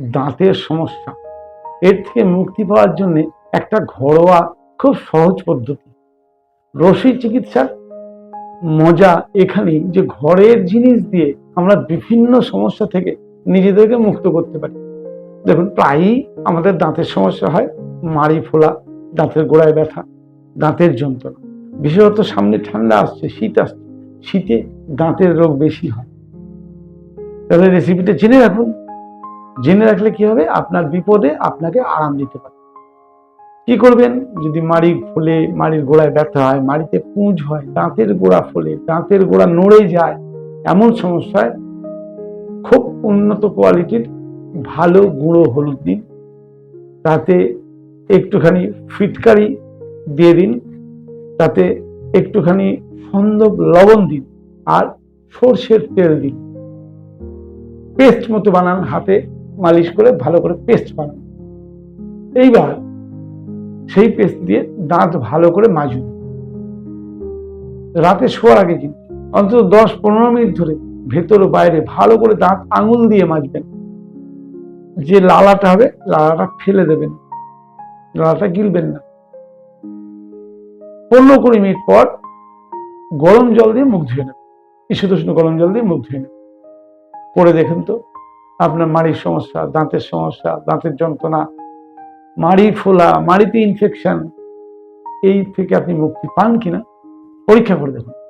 দাঁতের সমস্যা। এর থেকে মুক্তি পাওয়ার জন্য একটা ঘরোয়া খুব সহজ পদ্ধতি। রসি চিকিৎসার মজা এখানেই যে ঘরের জিনিস দিয়ে আমরা বিভিন্ন সমস্যা থেকে নিজেদেরকে মুক্ত করতে পারি। দেখুন, প্রায়ই আমাদের দাঁতের সমস্যা হয়, মাড়ি ফোলা, দাঁতের গোড়ায় ব্যথা, দাঁতের যন্ত্রণা। বিশেষত সামনে ঠান্ডা আসছে, শীত আসছে, শীতে দাঁতের রোগ বেশি হয়। তাহলে রেসিপিটা জেনে রাখুন। জেনে রাখলে কি হবে? আপনার বিপদে আপনাকে আরাম দিতে পারে। কি করবেন? যদি মাড়ি ফুলে, মাড়ির গোড়ায় ব্যথা হয়, মাড়িতে পুঁজ হয়, দাঁতের গোড়া ফোলে, দাঁতের গোড়া নড়ে যায়, এমন সমস্যায় খুব উন্নত কোয়ালিটির ভালো গুঁড়ো হলুদ দিন। তাতে একটুখানি ফিটকারি দিয়ে দিন। তাতে একটুখানি সন্দব লবণ দিন আর সর্ষের তেল দিন। পেস্ট মতো বানান হাতে। মালিশ করে ভালো করে পেস্ট বানান এইবার সেই পেস্ট দিয়ে দাঁত ভালো করে মাজুন। রাতে শোয়ার আগে কিন্তু অন্তত দশ পনেরো মিনিট ধরে ভেতর বাইরে ভালো করে দাঁত আঙুল দিয়ে মাজবেন। যে লালাটা হবে, লালাটা ফেলে দেবেন। লালাটা গিলবেন না। পনেরো কুড়ি মিনিট পর গরম জল দিয়ে মুখ ধুয়ে নেবেন। ইস্যুত গরম জল দিয়ে মুখ ধুয়ে নেবেন। করে দেখেন তো আপনার মাড়ির সমস্যা, দাঁতের সমস্যা, দাঁতের যন্ত্রণা, মাড়ি ফোলা, মাড়িতে ইনফেকশন এই থেকে আপনি মুক্তি পান কিনা? পরীক্ষা করে দেখুন।